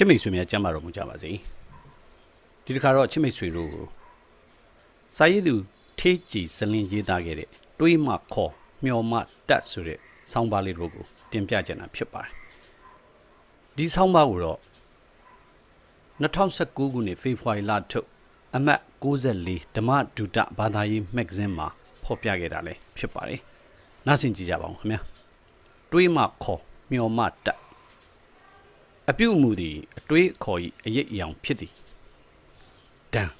ချစ်မိတ်ဆွေများကြမ်းပါတော်မူကြပါစေဒီတစ်ခါတော့ချစ်မိတ်ဆွေတို့ကိုစာရေးသူထေးကြည်စလင်းရေးသားခဲ့တဲ့တွေးမှခေါ်မျော်မှတက်ဆိုတဲ့ဆောင်းပါးလေးတို့ကိုတင်ပြချင်တာဖြစ်ပါတယ်ဒီဆောင်းပါးကိုတော့2019ခုနှစ်ဖေဖော်ဝါရီလထုတ်အမှတ်64ဓမ္မဒုတဘာသာရေးမဂ္ဂဇင်းမှာဖော်ပြခဲ့တာလည်းဖြစ်ပါတယ်နားဆင်ကြည့်ကြပါဦးခင်ဗျာတွေးမှခေါ်မျော်မှတက် အပြုတ်မှုသည်အတွေးအခေါ်၏အရေးအယောင်ဖြစ်သည်တန်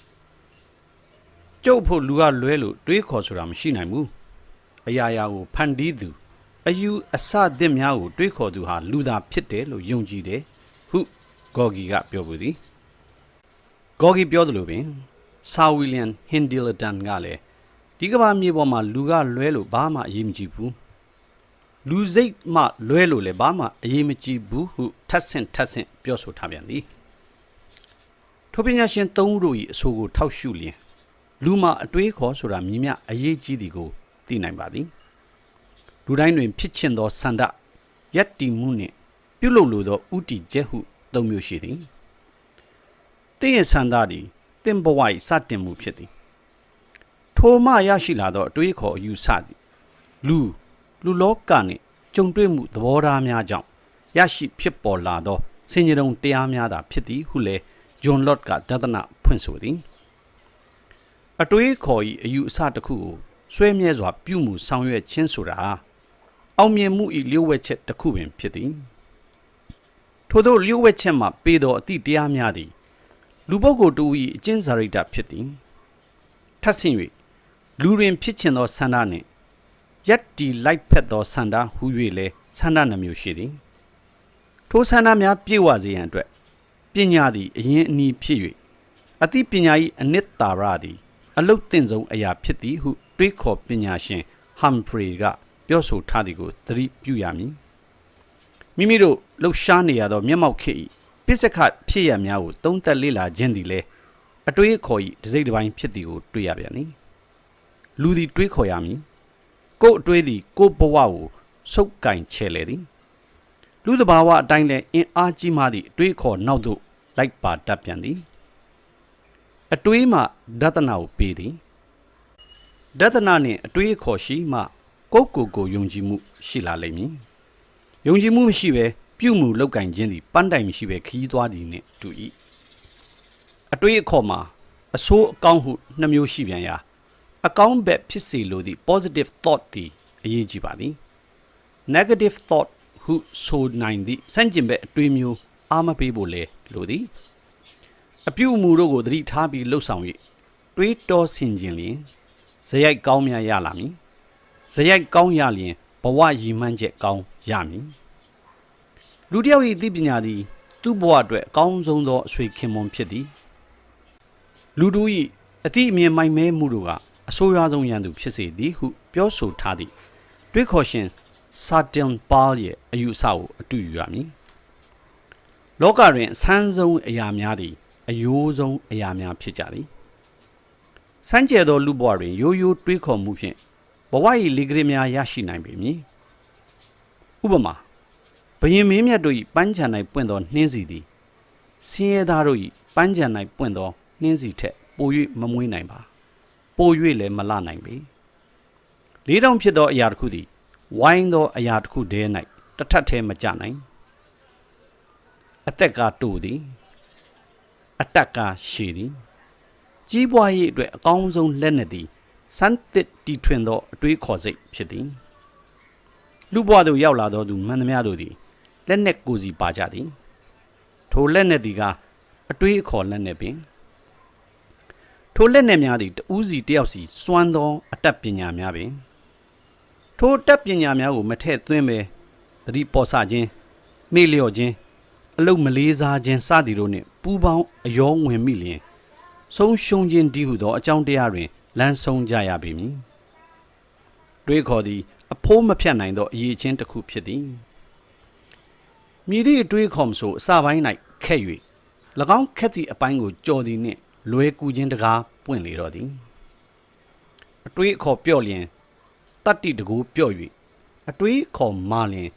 ကျုပ်ဖို့လူကလွဲလို့တွေးခေါ်ဆိုတာမရှိနိုင်ဘူးအရာရာကိုဖန်တီးသူအယူအဆသစ်များကိုတွေးခေါ်သူဟာလူသားဖြစ်တယ်လို့ယုံကြည်တယ်ဟုဂေါ်ဂီကပြောပူသည်ဂေါ်ဂီပြောသလိုပင်ဆာဝီလျံဟင်ဒီလတန်ကလည်းဒီကမ္ဘာမြေပေါ်မှာလူကလွဲလို့ဘာမှအရေးမကြီးဘူး လူစိတ်မှလွဲလို့လည်းဘာမှအရေးမကြီးဘူးဟုထပ်ဆင့်ထပ်ဆင့်ပြောဆိုထားပြန်သည်ထိုပညာရှင်သုံးဦးတို့၏အဆိုကိုထောက်ရှုလျင်လူမှအတွေးခေါ်ဆိုတာမြင်မြအရေးကြီးသည်ကိုသိနိုင်ပါသည်လူတိုင်းတွင်ဖြစ်ချင်သောဆန္ဒယက်တီမှုနှင့်ပြုလုပ်လိုသောဥတီချက်ဟုသုံးမျိုးရှိသည်တင့်ရဲ့ဆန္ဒသည်တင့်ဘဝ၏စတင်မှုဖြစ်သည်ထိုမှရရှိလာသောအတွေးခေါ်အယူဆသည်လူ လူလောကနှင့်ကြုံတွေ့မှုသဘောထားများကြောင့်ရရှိဖြစ်ပေါ်လာသောဆင်ញတုံတရားများသာဖြစ်သည်ဟုလည်းဂျွန်လော့ကဒသနာဖွင့်ဆိုသည်အတွေးခေါ်၏အယူအဆတစ်ခုကိုဆွဲမြဲစွာပြုမှုဆောင်ရွက်ခြင်းဆိုတာအောင်မြင်မှု၏လျှို့ဝှက်ချက်တစ်ခုပင်ဖြစ်သည်ထို့သောလျှို့ဝှက်ချက်မှပေးသောအသည့်တရားများသည်လူပုဂ္ဂိုလ်တူ၏အကျဉ်းစာရိတ္တဖြစ်သည်ထပ်ဆင့်၍လူတွင်ဖြစ်ချင်သောဆန္ဒနှင့် ရက်တီလိုက်ဖက်သောဆန္ဒဟူ၍လည်းဆန္ဒနှမျိုးရှိသည်ထိုဆန္ဒများပြည့်ဝစေရန်အတွက်ပညာသည်အရင်အနည်းဖြစ်၍အသိပညာ၏အနှစ်သာရသည်အလုတ်တင်ဆုံးအရာဖြစ်သည်ဟုတွေးခေါ်ပညာရှင်ဟမ်ဖရီကပြောဆိုထားသည်ကိုသတိပြုရမည်မိမိတို့လှုပ်ရှားနေရသောမျက်မှောက်ခေတ်၏ပစ္စကဖြစ်ရများကိုသုံးသက်လေ့လာခြင်းသည်လည်းအတွေးအခေါ်၏တစ်စိတ်တစ်ပိုင်းဖြစ်သည်ကိုတွေ့ရပြန်သည်လူသည်တွေးခေါ်ရမည် ကိုယ်အတွေးသည်ကိုယ်ဘဝကိုစုပ်ကင်ချဲလေသည်လူတဘာဝအတိုင်းလည်းအင်အားကြီးမှသည့်အတွေးခေါ်နောက်သို့လိုက်ပါတတ်ပြန်သည်အတွေးမှဒသနာကိုပေးသည်ဒသနာနှင့်အတွေးခေါ်ရှိမှကိုယ့်ကိုယ်ကိုယုံကြည်မှုရှိလာလိမ့်မည်ယုံကြည်မှုမရှိဘဲပြုမှုလောက်ကင်ခြင်းသည်ပန်းတိုင်မရှိဘဲခရီးသွားသည်နှင့်တူ၏အတွေးအခေါ်မှာအဆိုးအကောင်းဟုနှမျိုးရှိပြန်ရာ အကောင်းဘက်ဖြစ်စေလိုသည့် positive thought သည်အရေးကြီးပါသည် negative thought ဟုဆိုနိုင်သည့်စန့်ကျင်ဘက်အတွေးမျိုးအားမပေးဖို့လဲလိုသည်အပြုအမူတို့ကိုသတိထားပြီးလှုပ်ဆောင်၍တွေးတောဆင်ခြင်လျင်ဇယိုက်ကောင်းများရလာမည်ဇယိုက်ကောင်းရလျင်ဘဝရည်မှန်းချက်ကောင်းရမည်လူတစ်ယောက်၏သိပညာသည် သူ့ဘဝအတွက်အကောင်းဆုံးသောအဆွေခင်မွန်ဖြစ်သည်လူတို့၏အသည့်အမြင်မိုက်မဲမှုတို့က အဆိုးရွားဆုံးရန်သူဖြစ်စေသည်ဟုပြောဆိုထားသည်တွေးခေါ်ရှင်စာတင်ပါလ်ရဲ့အယူအဆကိုအတူယူရမည်လောကတွင်အဆန်းဆုံးအရာများသည်အယိုးဆုံးအရာများဖြစ်ကြသည်စမ်းကြဲသောလူဘဝတွင်ရိုးရိုးတွေးခေါ်မှုဖြင့်ဘဝ၏လေကလေးများရရှိနိုင်ပေမည်ဥပမာဘယင်မင်းမြတ်တို့၏ပန်းချံ၌ပွင့်သောနှင်းစီသည်ဆင်းရဲသားတို့၏ပန်းချံ၌ပွင့်သောနှင်းစီထက်ပို၍မမွေးနိုင်ပါ ပို၍လည်းမလနိုင်ပေလေးတောင်ဖြစ်သောအရာတစ်ခုသည်ဝိုင်းသောအရာတစ်ခုတည်း၌တစ်ထပ်တည်းမကြနိုင်အသက်ကတူသည်အတက်ကရှည်သည်ကြီးပွားရေးအတွက်အကောင်းဆုံးလက်နက်သည်စမ်းသစ်တီထွင်သောအတွေးခေါ်စိတ်ဖြစ်သည်လူဘဝသို့ရောက်လာသောသူမှန်သမျှတို့သည်လက်နက်ကိုစီပါကြသည်ထိုလက်နက်သည်ကအတွေးအခေါ်လက်နက်ပင် ထိုလက်နက်များသည်တဦးစီတယောက်စီစွမ်းသောအတတ်ပညာများပင်ထိုအတတ်ပညာများကိုမထည့်သွင်းပဲသတိပေါ်ဆခြင်းမေ့လျော့ခြင်းအလုတ်မလေးစားခြင်းစသည်တို့နှင့်ပူးပေါင်းအယောဝင်မိလျင်ဆုံးရှုံးခြင်းတည်ဟုသောအကြောင်းတရားတွင်လမ်းဆုံးကြရပေမည်တွေးခေါ်သည်အဖိုးမဖြတ်နိုင်သောအရေးချင်းတစ်ခုဖြစ်သည်မြည်သည့်အတွေးခေါ်မဆိုအစပိုင်း၌ခက်၍၎င်းခက်သည့်အပိုင်းကိုကြော်သည်နှင့် လွယ်ကူခြင်းတကားပွင့်လေတော့သည်အတွေးအခေါ်ပြော့လျင်တတ္တိတကူပြော့၍အတွေးခေါ်မာလျင်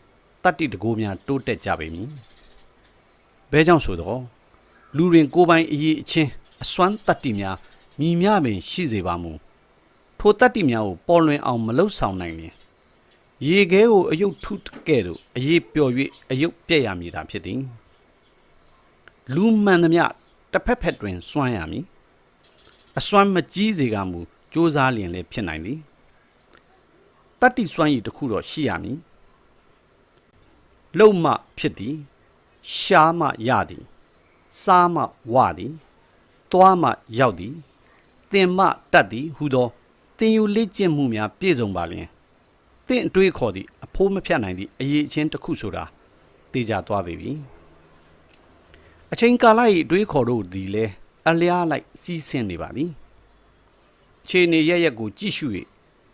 တတ္တိတကူများတိုးတက်ကြပေမည်ဘဘဲကြောင့်ဆိုတော့လူရင်ကိုယ်ပိုင်အရေးအချင်းအစွမ်းတတ္တိများမြည်မြပင်ရှိစေပါမူထိုတတ္တိများကိုပေါ်လွင်အောင်မလှုပ်ဆောင်နိုင်ရင်ရေခဲကိုအယုတ်ထုကဲ့သို့အရေးပျော်၍အယုတ်ပြက်ရမည်သာဖြစ်သည်လူမှန်သမျှ တစ်ဖက်ဖက်တွင်စွမ်းရမည်အစွမ်းမကြီးစေကမူစ조사လျင်လည်းဖြစ်နိုင်သည်တတ္တိစွမ်းရည်တစ်ခုတော့ရှိရမည်လုံမှဖြစ်သည်ရှားမှရသည်စားမှဝသည်သွားမှရောက်သည်တင်မှတတ်သည်ဟူသောတင်ယူလေ့ကျင့်မှုများပြည့်စုံပါလျင်တင့်အတွေးခေါ်သည့်အဖိုးမဖြတ်နိုင်သည့်အရေးအချင်းတစ်ခုဆိုတာသိကြသွားပြီ အချိန်ကာလ၏အတွေးခေါ်တို့သည်လည်းအလျားလိုက်စီးဆင်းနေပါသည်အခြေအနေရရက်ကိုကြည့်ရှု၍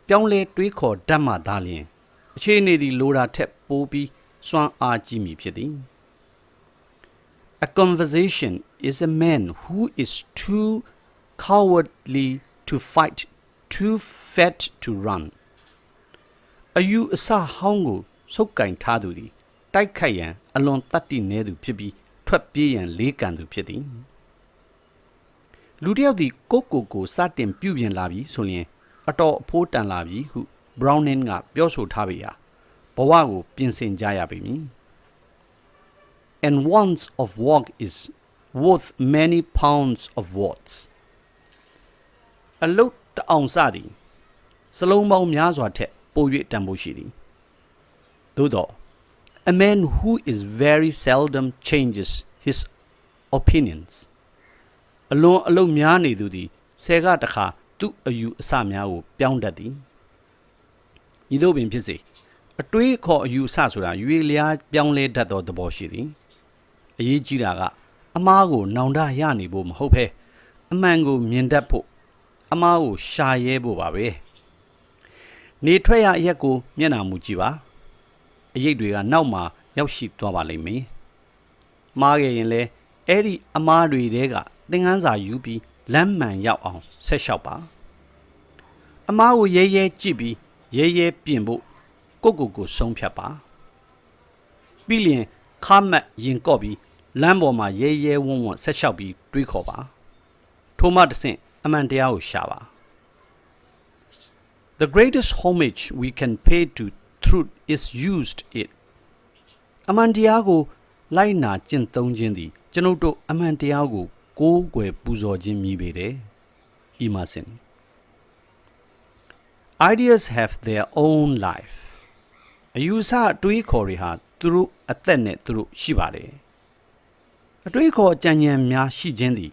ပြောင်းလဲတွေးခေါ်တတ်မှသာလျင်အခြေအနေသည်လိုတာထက်ပိုပြီးစွမ်းအားကြီးမည်ဖြစ်သည် A conversation is a man who is too cowardly to fight, too fat to run. အယူအဆဟောင်းကိုစုပ်ကင်ထားသူသည်တိုက်ခိုက်ရန်အလွန်တတ်တည်နေသူဖြစ်ပြီး ထွက်ပြေးရန်လေးကန်သူဖြစ်သည်လူတစ်ယောက်သည်ကိုကိုကိုစတင်ပြုပြင်လာပြီဆိုရင်အတော်အဖိုးတန်လာပြီဟု Browning ကပြောဆိုထားပေရာဘဝကိုပြင်ဆင်ကြရပေမည် and once of walk is worth many pounds of words အလုတ်တအောင်စသည်စလုံးပေါင်းများစွာထက်ပို၍တန်ဖိုးရှိသည်သို့တော့ a man who is very seldom changes his opinions အလွန်အလုတ်များနေသူသည်ဆယ်ကတခါသူ့အယူအဆများကိုပြောင်းတတ်သည်ဤသို့ပင်ဖြစ်စေအတွေးခေါ်အယူအဆဆိုတာရွေလျားပြောင်းလဲတတ်သောသဘောရှိသည်အရေးကြီးတာကအမားကိုနောင်တရနေဖို့မဟုတ်ဘဲအမှန်ကိုမြင်တတ်ဖို့အမားကိုရှာရဲဖို့ပါပဲနေထွက်ရအရက်ကိုမျက်နှာမူကြည့်ပါ အရေးတွေကနောက်မှာရောက်ရှိသွားပါလိမ့်မယ်မားခဲ့ရင်လဲအဲ့ဒီအမားတွေတဲကသင်ခန်းစာယူပြီးလမ်းမှန်ရောက်အောင်ဆက်လျှောက်ပါအမားကိုရဲရဲကြည့်ပြီးရဲရဲပြင်ဖို့ကိုကိုကိုဆုံးဖြတ်ပါပြီးလျင်ခါမတ်ရင်ကော့ပြီးလမ်းပေါ်မှာရဲရဲဝံ့ဝံ့ဆက်လျှောက်ပြီးတွေးခေါ်ပါထိုမှတဆင့်အမှန်တရားကိုရှာပါ The greatest homage we can pay to truth is used it အမှန်တရားကို လိုက်နာကျင့်သုံးခြင်းသည် ကျွန်ုပ်တို့အမှန်တရားကို ကိုးကွယ်ပူဇော်ခြင်းမြည်ပေတယ် Emerson Ideas have their own life အယူဆအတွေးခေါ်တွေဟာသူတို့အသက်နဲ့သူတို့ရှိပါတယ်အတွေးခေါ်ကြံဉာဏ်များရှိခြင်းသည်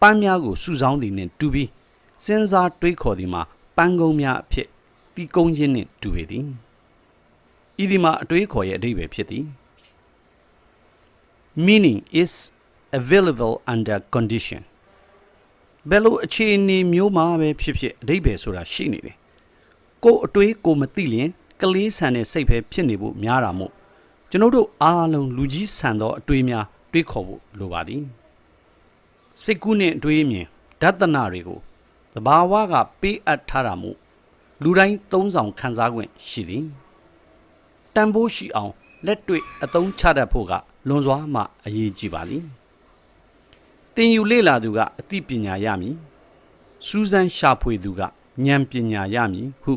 ပန်းများကိုစုဆောင်းသည်နှင့်တူပြီးစဉ်းစားတွေးခေါ်သည်မှာပန်းကုန်းများအဖြစ်တီးကုန်းခြင်းနှင့်တူပေသည် ဤဒီမှာအတွေးခေါ်ရဲ့အဓိပ္ပာယ်ဖြစ်သည် meaning is available under condition ဘယ်လိုအခြေအနေမျိုးမှာပဲဖြစ်ဖြစ်အဓိပ္ပာယ်ဆိုတာရှိနေတယ်ကိုယ်အတွေးကိုမသိလျင်ကလေးဆန်တဲ့စိတ်ပဲဖြစ်နေဖို့များတာမို့ကျွန်ုပ်တို့အားလုံးလူကြီးဆန်သောအတွေးများတွေးခေါ်ဖို့လိုပါသည်စိတ်ကူးနှင့်အတွေးမြင်ဒသနာတွေကိုတဘာဝကပေးအပ်ထားတာမို့လူတိုင်းသုံးဆောင်ခံစား권ရှိသည် တန်ဖိုးရှိအောင်လက်တွေ့အသုံးချတတ်ဖို့ကလွန်စွာမှအရေးကြီးပါသည်တင်ယူလေ့လာသူကအသိပညာရမည်စူးစမ်းရှာဖွေသူကဉာဏ်ပညာရမည်ဟု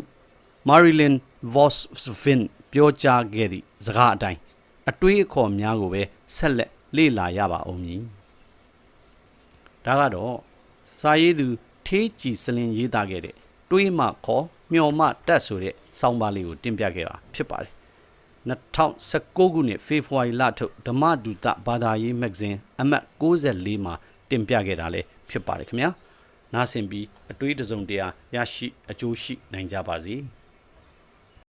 မာရီလင်ဗော့စ်ဖင်ပြောကြားခဲ့သည့်စကားအတိုင်းအတွေးအခေါ်များကိုပဲဆက်လက်လေ့လာရပါအောင်မည်ဒါကတော့စာရေးသူထေးကြည်စလင်ရေးသားခဲ့တဲ့တွေးမှခေါ်မျော်မှတက်ဆိုတဲ့စောင်းပါလေးကိုတင်ပြခဲ့တာဖြစ်ပါတယ် 2019ခုနှစ်ဖေဖော်ဝါရီလထုတ်ဓမ္မဒုတဘာသာရေးမဂ္ဂဇင်းအမှတ်64မှာတင်ပြခဲ့တာလည်းဖြစ်ပါတယ်ခင်ဗျာနားဆင်ပြီးအတွေးတစုံတရာရရှိအကျိုးရှိနိုင်ကြပါစေ။